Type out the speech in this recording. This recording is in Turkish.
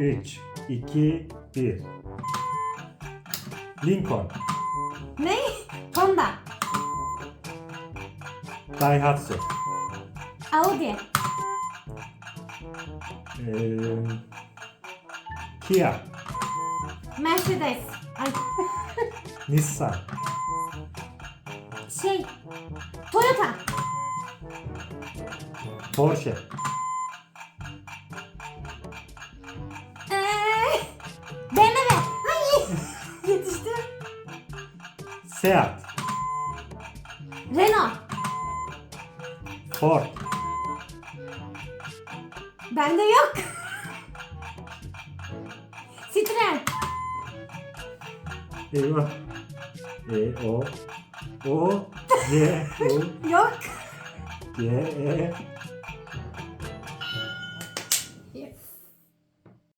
3, 2, 1. Lincoln, Ne? Honda. Daihatsu, Audi. ee, Kia, Mercedes. Ay. Nissan, Şey. Toyota. Porsche, Seat. Renault. Ford. Bende yok. Citroen. Eyvah. E, O, O, Y, U, Yok. Y, E. Yes.